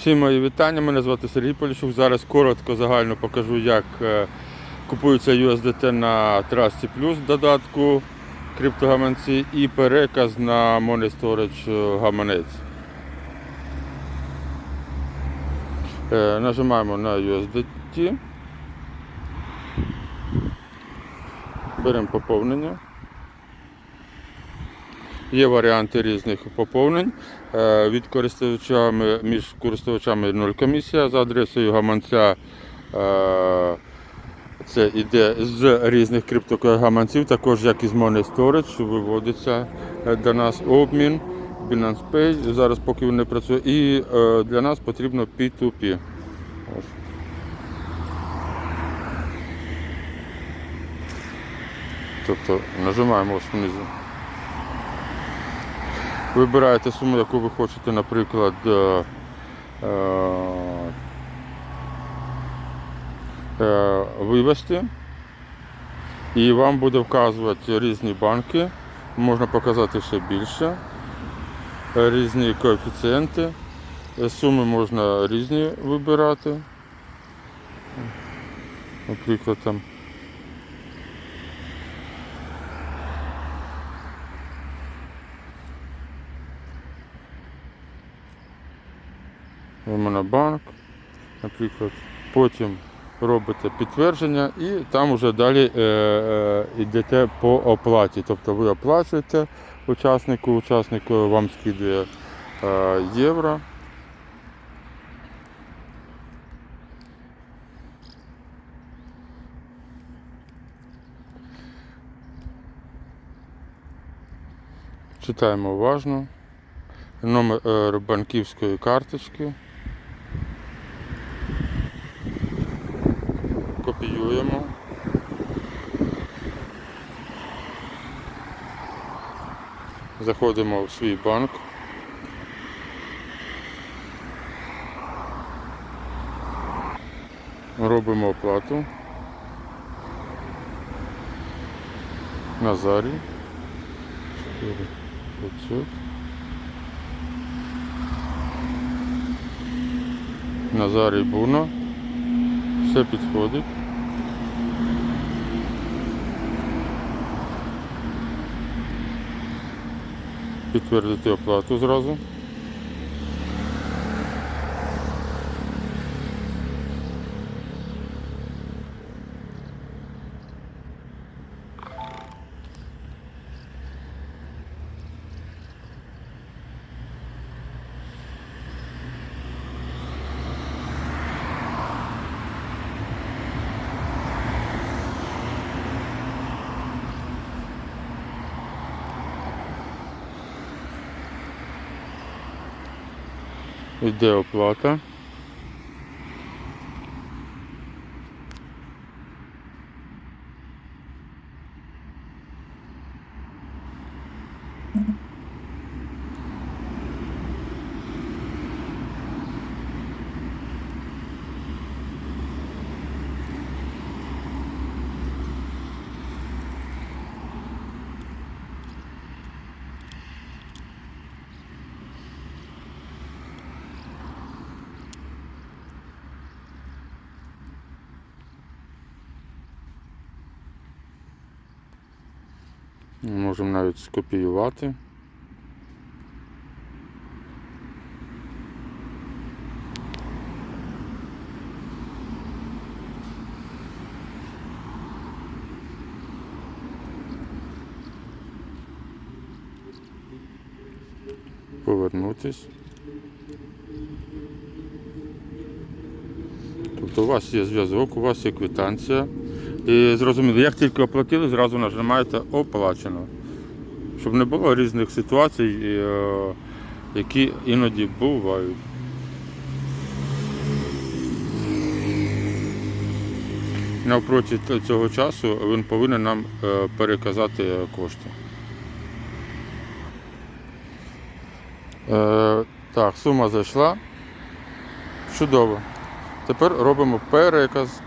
Всім мої вітання. Мене звати Сергій Поліщук. Зараз коротко загально покажу, як е, купується USDT на Trusty Plus додатку криптогаманці і переказ на Money Storage е, гаманець. Е, Нажимаємо на USDT. Беремо поповнення. Є варіанти різних поповнень. Е, Від користувачами між користувачами 0 комісія за адресою гаманця. е, Це йде з різних криптогаманців, також як і з Money Storage, виводиться е, до нас обмін, Binance Pay, зараз поки він не працює. І для нас потрібно P2P. Тобто нажимаємо ось внизу. Вибираєте суму, яку ви хочете, наприклад, е, е, е, вивести. І вам буде вказувати різні банки. Можна показати ще більше. Різні коефіцієнти. Суми можна різні вибирати. Наприклад, там. Монобанк, наприклад. Потім робите підтвердження і там вже далі е, е, йдете по оплаті. Тобто ви оплачуєте учаснику, учасник вам скидує е, євро. Читаємо уважно. Номер е, банківської карточки. Копіюємо. Заходимо в свій банк. Робимо оплату. Назарій. 4500. Назарій Буно. Все підходить. Підтвердити оплату зразу. Йде оплата. Можемо навіть скопіювати. Повернутись. Тобто у вас є зв'язок, у вас є квитанція. І зрозуміло, як тільки оплатили, зразу нажимаєте оплачено. Щоб не було різних ситуацій, е, які іноді бувають. Навпроти цього часу він повинен нам е, переказати кошти. Е, Так, сума зайшла. Чудово. Тепер робимо переказ.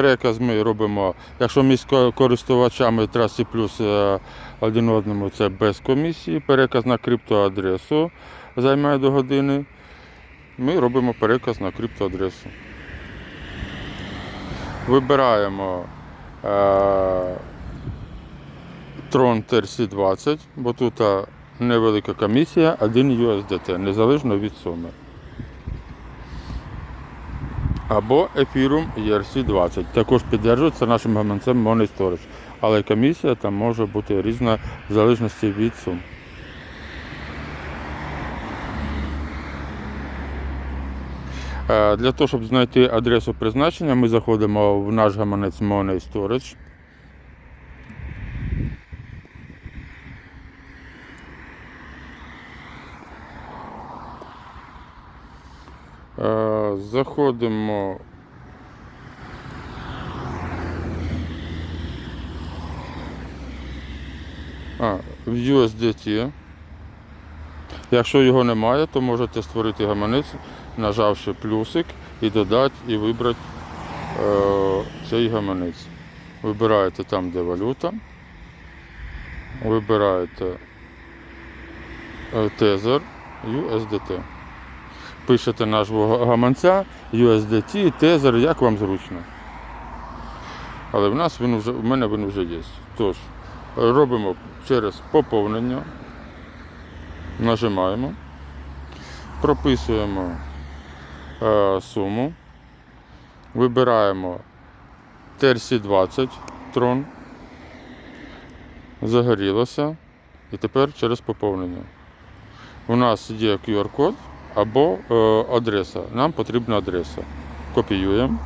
Переказ ми робимо, якщо між ко- користувачами трасі плюс е, один одному це без комісії, переказ на криптоадресу займає до години. Ми робимо переказ на криптоадресу. Вибираємо е, Tron TRC20, бо тут е, невелика комісія, 1 USDT, незалежно від суми. Або Ethereum ERC20. Також підтверджується нашим гаманцем Money Storage. Але комісія там може бути різна в залежності від сум. Е, Для того, щоб знайти адресу призначення, ми заходимо в наш гаманець Money Storage. Е, Заходимо. А, в USDT. Якщо його немає, то можете створити гаманець, нажавши плюсик і додати і вибрати е, цей гаманець. Вибираєте там, де валюта. Вибираєте Tether USDT. Пишете назву гаманця, USDT, Tether, як вам зручно. Але в нас він вже, в мене він вже є. Тож, робимо через поповнення. Нажимаємо, прописуємо е, суму, вибираємо TRC20 трон, загорілося і тепер через поповнення. У нас є QR-код або е, адреса. Нам потрібна адреса. Копіюємо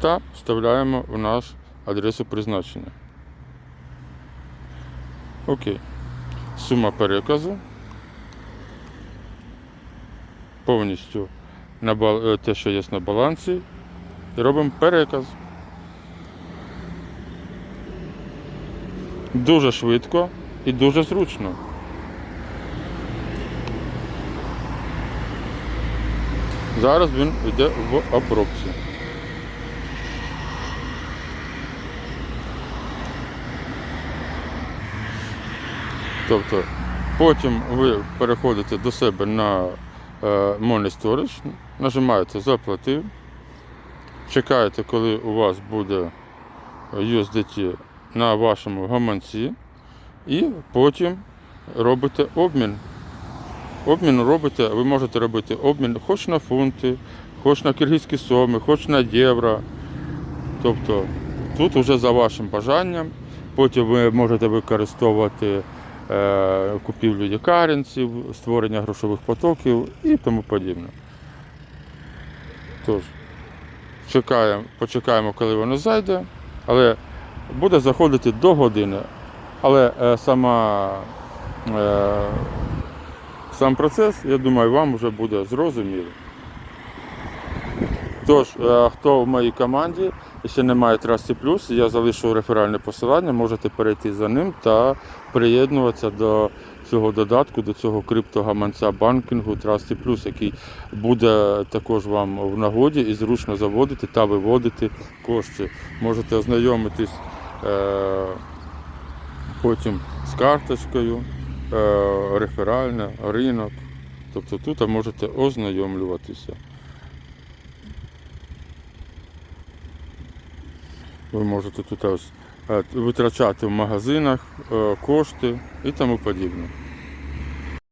та вставляємо в наш адресу призначення. Окей. Сума переказу. Повністю на е, те, що є на балансі. І робимо переказ. Дуже швидко і дуже зручно. Зараз він йде в обробці. Тобто потім ви переходите до себе на е, Money Storage, нажимаєте Заплатив, чекаєте, коли у вас буде USDT на вашому гаманці, і потім робите обмін. Обмін робите, ви можете робити обмін хоч на фунти, хоч на киргизькі соми, хоч на євро. Тобто тут вже за вашим бажанням. Потім ви можете використовувати е, купівлю якаринців, створення грошових потоків і тому подібне. Тож, чекаємо, почекаємо, коли воно зайде, але буде заходити до години. Але е, сама, е, сам процес, я думаю, вам вже буде зрозумілий. Тож, е, хто в моїй команді ще не має Trusty Plus, я залишу реферальне посилання, можете перейти за ним та приєднуватися до цього додатку, до цього криптогаманця банкінгу Trusty Plus, який буде також вам в нагоді і зручно заводити та виводити кошти. Можете ознайомитись е, потім з карточкою, е, реферальне, ринок. Тобто тут можете ознайомлюватися. Ви можете тут ось, е, витрачати в магазинах е, кошти і тому подібне.